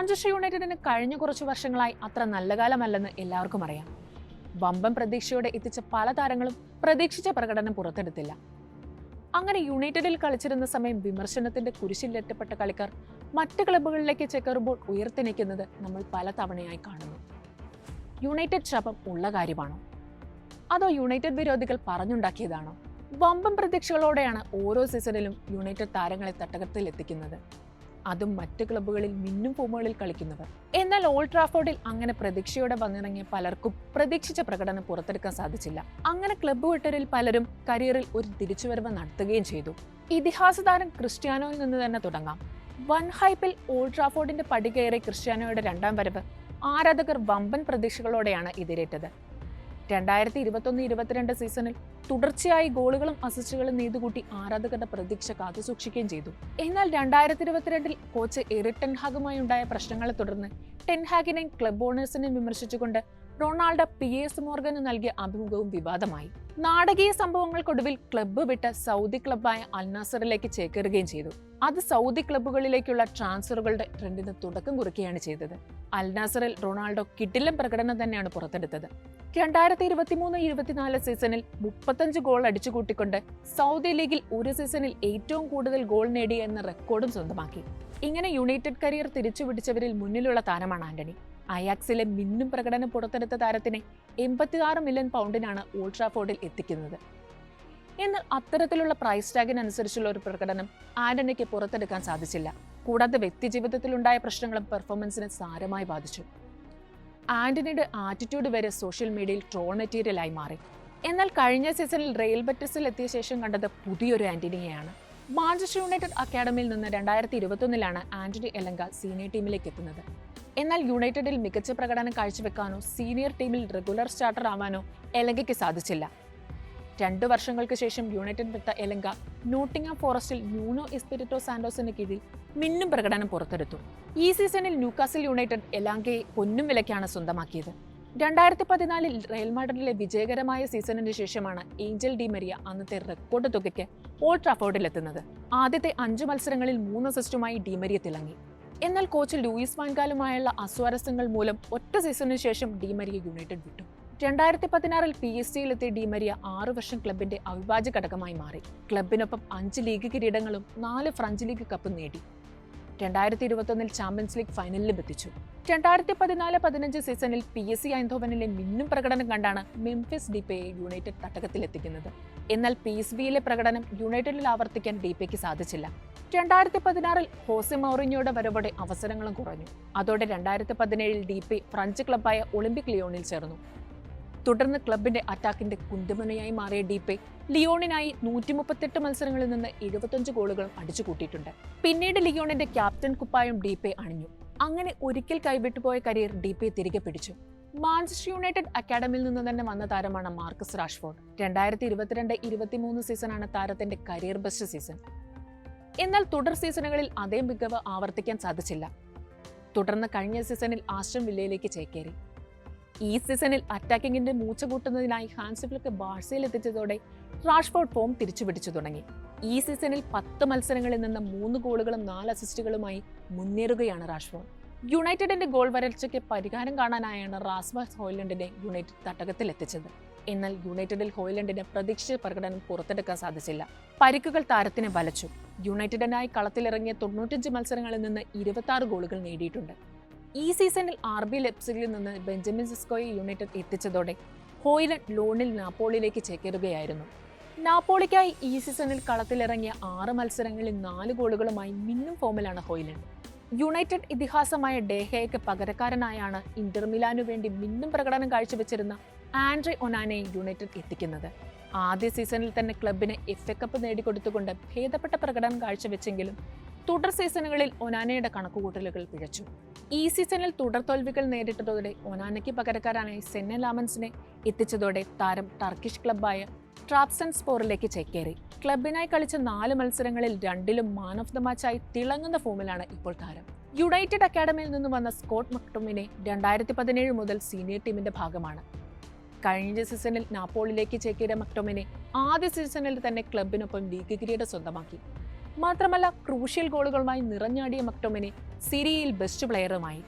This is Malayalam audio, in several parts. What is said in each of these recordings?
മാഞ്ചസ്റ്റർ യുണൈറ്റഡിന് കഴിഞ്ഞ കുറച്ച് വർഷങ്ങളായി അത്ര നല്ല കാലമല്ലെന്ന് എല്ലാവർക്കും അറിയാം. വമ്പൻ പ്രതീക്ഷയോടെ എത്തിച്ച പല താരങ്ങളും പ്രതീക്ഷിച്ച പ്രകടനം പുറത്തെടുത്തില്ല. അങ്ങനെ യുണൈറ്റഡിൽ കളിച്ചിരുന്ന സമയം വിമർശനത്തിന്റെ കുരിശിലെറ്റപ്പെട്ട കളിക്കാർ മറ്റ് ക്ലബ്ബുകളിലേക്ക് ചേക്കേറുമ്പോൾ ഉയർത്തിനിൽക്കുന്നത് നമ്മൾ പല തവണയായി കാണുന്നു. യുണൈറ്റഡ് ശപം ഉള്ള കാര്യമാണോ? അതോ യുണൈറ്റഡ് വിരോധികൾ പറഞ്ഞുണ്ടാക്കിയതാണോ? വമ്പൻ പ്രതീക്ഷകളോടെയാണ് ഓരോ സീസണിലും യുണൈറ്റഡ് താരങ്ങളെ തട്ടകത്തിൽ എത്തിക്കുന്നത് അതും മറ്റ് ക്ലബ്ബുകളിൽ മിന്നും പൂമുകളിൽ കളിക്കുന്നവർ. എന്നാൽ ഓൾഡ് ട്രാഫോർഡിൽ അങ്ങനെ പ്രതീക്ഷയോടെ വന്നിറങ്ങിയ പലർക്കും പ്രതീക്ഷിച്ച പ്രകടനം പുറത്തെടുക്കാൻ സാധിച്ചില്ല. അങ്ങനെ ക്ലബ്ബ് വിട്ടവരിൽ പലരും കരിയറിൽ ഒരു തിരിച്ചുവരവ് നടത്തുകയും ചെയ്തു. ഇതിഹാസ താരം ക്രിസ്ത്യാനോയിൽ നിന്ന് തന്നെ തുടങ്ങാം. വൺ ഹൈപ്പിൽ ഓൾഡ് ട്രാഫോർഡിന്റെ പടി കയറി ക്രിസ്ത്യാനോയുടെ രണ്ടാം വരവ് ആരാധകർ വമ്പൻ പ്രതീക്ഷകളോടെയാണ് എതിരേറ്റത് രണ്ടായിരത്തി ഇരുപത്തൊന്ന് ഇരുപത്തിരണ്ട് സീസണിൽ തുടർച്ചയായി ഗോളുകളും അസിസ്റ്റുകളും നെയ്തുകൂട്ടി ആരാധകരുടെ പ്രതീക്ഷ കാത്തുസൂക്ഷിക്കുകയും ചെയ്തു. എന്നാൽ രണ്ടായിരത്തി ഇരുപത്തിരണ്ടിൽ കോച്ച് എറിക് ടെൻഹാഗുമായി ഉണ്ടായ പ്രശ്നങ്ങളെ തുടർന്ന് ടെൻഹാഗിനെയും ക്ലബ് ഓണേഴ്സിനെയും വിമർശിച്ചുകൊണ്ട് റൊണാൾഡോ പി എസ് മോർഗന് നൽകിയ അഭിമുഖവും വിവാദമായി. നാടകീയ സംഭവങ്ങൾക്കൊടുവിൽ ക്ലബ്ബ് വിട്ട സൗദി ക്ലബ്ബായ അൽനാസറിലേക്ക് ചേക്കേറുകയും ചെയ്തു. അത് സൗദി ക്ലബ്ബുകളിലേക്കുള്ള ട്രാൻസ്ഫറുകളുടെ ട്രെൻഡിന് തുടക്കം കുറിക്കുകയാണ് ചെയ്തത്. അൽനാസറിൽ റൊണാൾഡോ കിട്ടില്ലം പ്രകടനം തന്നെയാണ് പുറത്തെടുത്തത്. രണ്ടായിരത്തി ഇരുപത്തിമൂന്ന് ഇരുപത്തിനാല് സീസണിൽ മുപ്പത്തഞ്ച് ഗോൾ അടിച്ചുകൂട്ടിക്കൊണ്ട് സൗദി ലീഗിൽ ഒരു സീസണിൽ ഏറ്റവും കൂടുതൽ ഗോൾ നേടി എന്ന റെക്കോർഡും സ്വന്തമാക്കി. ഇങ്ങനെ യുണൈറ്റഡ് കരിയർ തിരിച്ചുപിടിച്ചവരിൽ മുന്നിലുള്ള താരമാണ് ആന്റണി. അയാക്സിലെ മിന്നും പ്രകടനം പുറത്തെടുത്ത താരത്തിനെ എൺപത്തിയാറ് മില്യൺ പൗണ്ടിനാണ് ഓൾട്രാഫോർഡിൽ എത്തിക്കുന്നത്. എന്നാൽ അത്തരത്തിലുള്ള പ്രൈസ് ടാഗിനനുസരിച്ചുള്ള ഒരു പ്രകടനം ആന്റണിക്ക് പുറത്തെടുക്കാൻ സാധിച്ചില്ല. കൂടാതെ വ്യക്തിജീവിതത്തിലുണ്ടായ പ്രശ്നങ്ങളും പെർഫോമൻസിനെ സാരമായി ബാധിച്ചു. ആന്റണിയുടെ ആറ്റിറ്റ്യൂഡ് വരെ സോഷ്യൽ മീഡിയയിൽ ട്രോൾ മെറ്റീരിയലായി മാറി. എന്നാൽ കഴിഞ്ഞ സീസണിൽ റെയിൽ ബറ്റസിൽ എത്തിയ ശേഷം കണ്ടത് പുതിയൊരു ആന്റണിയെയാണ്. മാഞ്ചസ്റ്റർ യുണൈറ്റഡ് അക്കാഡമിയിൽ നിന്ന് രണ്ടായിരത്തി ഇരുപത്തൊന്നിലാണ് ആന്റണി എലങ്ക സീനിയർ ടീമിലേക്ക് എത്തുന്നത്. എന്നാൽ യുണൈറ്റഡിൽ മികച്ച പ്രകടനം കാഴ്ചവെക്കാനോ സീനിയർ ടീമിൽ റെഗുലർ സ്റ്റാർട്ടർ ആവാനോ എലങ്കയ്ക്ക് സാധിച്ചില്ല. രണ്ടു വർഷങ്ങൾക്ക് ശേഷം യുണൈറ്റഡ് വിട്ട എലങ്ക നോട്ടിംഗം ഫോറസ്റ്റിൽ ന്യൂനോ എസ്പിരിറ്റോ സാന്റോസിന് കീഴിൽ മിന്നും പ്രകടനം പുറത്തെടുത്തു. ഈ സീസണിൽ ന്യൂകാസിൽ യുണൈറ്റഡ് എലാങ്കയെ പൊന്നും വിലയ്ക്കാണ് സ്വന്തമാക്കിയത്. രണ്ടായിരത്തി പതിനാലിൽ റയൽ മാഡ്രിഡിലെ വിജയകരമായ സീസണിന് ശേഷമാണ് ഏഞ്ചൽ ഡി മരിയ അന്നത്തെ റെക്കോർഡ് തുകയ്ക്ക് ഓൾഡ് ട്രാഫോർഡിലെത്തുന്നത് ആദ്യത്തെ അഞ്ച് മത്സരങ്ങളിൽ മൂന്ന് അസിസ്റ്റുമായി ഡിമരിയ തിളങ്ങി. എന്നാൽ കോച്ച് ലൂയിസ് വാൻകാലുമായുള്ള അസ്വാരസ്യങ്ങൾ മൂലം ഒറ്റ സീസണിന് ശേഷം ഡി ഡിമരിയ യുണൈറ്റഡ് വിട്ടു. രണ്ടായിരത്തി പതിനാറിൽ പി എസ് ജിയിലെത്തിയ ഡിമരിയ ആറു വർഷം ക്ലബിന്റെ അവിഭാജ്യ ഘടകമായി മാറി. ക്ലബിനൊപ്പം അഞ്ച് ലീഗ് കിരീടങ്ങളും നാല് ഫ്രഞ്ച് ലീഗ് കപ്പും നേടി. രണ്ടായിരത്തി ഇരുപത്തൊന്നിൽ ചാമ്പ്യൻസ് ലീഗ് ഫൈനലിലും എത്തിച്ചു. രണ്ടായിരത്തി പതിനാല് പതിനഞ്ച് സീസണിൽ പി എസ് സി ഐന്ധോവനിലെ മിന്നും പ്രകടനം കണ്ടാണ് മെംഫിസ് ഡിപ്പയെ യുണൈറ്റഡ് തട്ടകത്തിലെത്തിക്കുന്നത് എന്നാൽ പി എസ് ബിയിലെ പ്രകടനം യുണൈറ്റഡിൽ ആവർത്തിക്കാൻ ഡിപ്പയ്ക്ക് സാധിച്ചില്ല. രണ്ടായിരത്തി പതിനാറിൽ ഹോസെ മൗറിഞ്ഞോയുടെ വരവോടെ അവസരങ്ങളും കുറഞ്ഞു. അതോടെ രണ്ടായിരത്തി പതിനേഴിൽ ഡി പി ഫ്രഞ്ച് ക്ലബായ ഒളിമ്പിക് ലിയോണിൽ ചേർന്നു. തുടർന്ന് ക്ലബിന്റെ അറ്റാക്കിന്റെ കുന്തമുനയായി മാറിയ ഡീപെ ലിയോണിനായി നൂറ്റി മുപ്പത്തെട്ട് മത്സരങ്ങളിൽ നിന്ന് എഴുപത്തഞ്ച് ഗോളുകളും അടിച്ചു കൂട്ടിയിട്ടുണ്ട് പിന്നീട് ലിയോണിന്റെ ക്യാപ്റ്റൻ കുപ്പായം ഡീപെ അണിഞ്ഞു. അങ്ങനെ ഒരിക്കൽ കൈവിട്ടുപോയ കരിയർ ഡീപെ തിരികെ പിടിച്ചു. മാഞ്ചസ്റ്റർ യുണൈറ്റഡ് അക്കാഡമിയിൽ നിന്ന് തന്നെ വന്ന താരമാണ് മാർക്കസ് റാഷ്ഫോർഡ്. രണ്ടായിരത്തി ഇരുപത്തിരണ്ട് ഇരുപത്തിമൂന്ന് സീസണാണ് താരത്തിന്റെ കരിയർ ബെസ്റ്റ് സീസൺ. എന്നാൽ തുടർ സീസണുകളിൽ അതേ മികവ് ആവർത്തിക്കാൻ സാധിച്ചില്ല. തുടർന്ന് കഴിഞ്ഞ സീസണിൽ ആശ്രം വില്ലയിലേക്ക് ചേക്കേറി. ഈ സീസണിൽ അറ്റാക്കിങ്ങിന്റെ മൂച്ച കൂട്ടുന്നതിനായി ഹാൻസിഫ്ലിക്ക് ബാഴ്സയിൽ എത്തിച്ചതോടെ റാഷ്ഫോർഡ് ഫോം തിരിച്ചു പിടിച്ചു തുടങ്ങി. ഈ സീസണിൽ പത്ത് മത്സരങ്ങളിൽ നിന്ന് മൂന്ന് ഗോളുകളും നാല് അസിസ്റ്റുകളുമായി മുന്നേറുകയാണ് റാഷ്ഫോർഡ്. യുണൈറ്റഡിന്റെ ഗോൾ വരൾച്ചയ്ക്ക് പരിഹാരം കാണാനായാണ് റാസ്മസ് ഹോയ്ലൻഡിനെ യുണൈറ്റഡ് തട്ടകത്തിൽ എത്തിച്ചത്. എന്നാൽ യുണൈറ്റഡിൽ ഹോയ്ലൻഡിന് പ്രതീക്ഷിച്ച പ്രകടനം പുറത്തെടുക്കാൻ സാധിച്ചില്ല. പരിക്കുകൾ താരത്തിന് വലച്ചു. യുണൈറ്റഡിനായി കളത്തിലിറങ്ങിയ തൊണ്ണൂറ്റഞ്ച് മത്സരങ്ങളിൽ നിന്ന് ഇരുപത്തി ഗോളുകൾ നേടിയിട്ടുണ്ട്. ഈ സീസണിൽ ആർ ബി ലെപ്സിലിൽ നിന്ന് ബെഞ്ചമിൻ സിസ്കോയെ യുണൈറ്റഡ് എത്തിച്ചതോടെ ഹോയിലൻ ലോണിൽ നാപ്പോളിയിലേക്ക് ചേക്കേറുകയായിരുന്നു. നാപ്പോളിക്കായി ഈ സീസണിൽ കളത്തിലിറങ്ങിയ ആറ് മത്സരങ്ങളിൽ നാല് ഗോളുകളുമായി മിന്നും ഫോമിലാണ് ഹോയിലൻ. യുണൈറ്റഡ് ഇതിഹാസമായ ഡേഹയ്ക്ക് പകരക്കാരനായാണ് ഇന്റർ മിലാനു വേണ്ടി മിന്നും പ്രകടനം കാഴ്ചവെച്ചിരുന്ന ആൻഡ്രി ഒനാനെ യുണൈറ്റഡ് എത്തിക്കുന്നത്. ആദ്യ സീസണിൽ തന്നെ ക്ലബിന് എഫ് എ കപ്പ് നേടിക്കൊടുത്തുകൊണ്ട് ഭേദപ്പെട്ട പ്രകടനം കാഴ്ചവെച്ചെങ്കിലും തുടർ സീസണുകളിൽ ഒനാനയുടെ കണക്കുകൂട്ടലുകൾ പിഴച്ചു. ഈ സീസണിൽ തുടർ തോൽവികൾ നേരിട്ടതോടെ ഒനാനയ്ക്ക് പകരക്കാരനായി സെന്നെ ലാമൻസിനെ എത്തിച്ചതോടെ താരം ടർക്കിഷ് ക്ലബ്ബായ ട്രാപ്സൺ സ്പോറിലേക്ക് ചേക്കേറി. ക്ലബിനായി കളിച്ച നാല് മത്സരങ്ങളിൽ രണ്ടിലും മാൻ ഓഫ് ദ മാച്ചായി തിളങ്ങുന്ന ഫോമിലാണ് ഇപ്പോൾ താരം. യുണൈറ്റഡ് അക്കാഡമിയിൽ നിന്ന് വന്ന സ്കോട്ട് മക്ടോമിനെ രണ്ടായിരത്തി പതിനേഴ് മുതൽ സീനിയർ ടീമിന്റെ ഭാഗമാണ്. കഴിഞ്ഞ സീസണിൽ നാപ്പോളിലേക്ക് ചേക്കേറിയ മക്ടോമിനെ ആദ്യ സീസണിൽ തന്നെ ക്ലബിനൊപ്പം ലീഗ് കിരീടം സ്വന്തമാക്കി. മാത്രമല്ല ക്രൂഷ്യൽ ഗോളുകളുമായി നിറഞ്ഞാടിയ മക്ടോമിനെ സിരിയയിൽ ബെസ്റ്റ് പ്ലെയറുമായി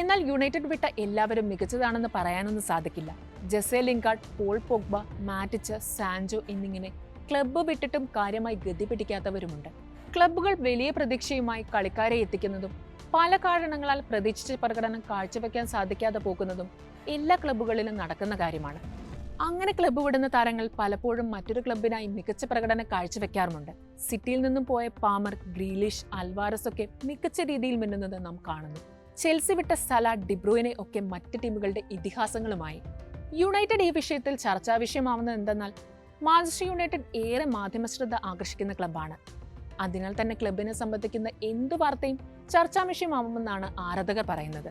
എന്നാൽ യുണൈറ്റഡ് വിട്ട എല്ലാവരും മികച്ചതാണെന്ന് പറയാനൊന്നും സാധിക്കില്ല. Jesse Lingard Paul Pogba Matic Sancho എന്നിങ്ങനെ ക്ലബ്ബ് വിട്ടിട്ടും കാര്യമായി ഗതി പിടിക്കാത്തവരുമുണ്ട്. ക്ലബ്ബുകൾ വലിയ പ്രതീക്ഷയുമായി കളിക്കാരെ എത്തിക്കുന്നതും പല കാരണങ്ങളാൽ പ്രതീക്ഷിച്ച പ്രകടനം കാഴ്ചവെക്കാൻ സാധിക്കാതെ പോകുന്നതും എല്ലാ ക്ലബ്ബുകളിലും നടക്കുന്ന കാര്യമാണ്. അങ്ങനെ ക്ലബ്ബ് വിടുന്ന താരങ്ങൾ പലപ്പോഴും മറ്റൊരു ക്ലബിനായി മികച്ച പ്രകടനം കാഴ്ചവെക്കാറുമുണ്ട്. സിറ്റിയിൽ നിന്നും പോയ പാമർ ഗ്രീലിഷ് അൽവാരസ് ഒക്കെ മികച്ച രീതിയിൽ മിന്നുന്നത് നാം കാണുന്നു. ചെൽസി വിട്ട സല ഡിബ്രൂയിനെ ഒക്കെ മറ്റ് ടീമുകളുടെ ഇതിഹാസങ്ങളുമായി. യുണൈറ്റഡ് ഈ വിഷയത്തിൽ ചർച്ചാ വിഷയമാവുന്നത് എന്തെന്നാൽ മാഞ്ചസ്റ്റർ യുണൈറ്റഡ് ഏറെ മാധ്യമ ശ്രദ്ധ ആകർഷിക്കുന്ന ക്ലബ്ബാണ് അതിനാൽ തന്നെ ക്ലബിനെ സംബന്ധിക്കുന്ന എന്തു വാർത്തയും ചർച്ചാ വിഷയമാവുമെന്നാണ് ആരാധകർ പറയുന്നത്.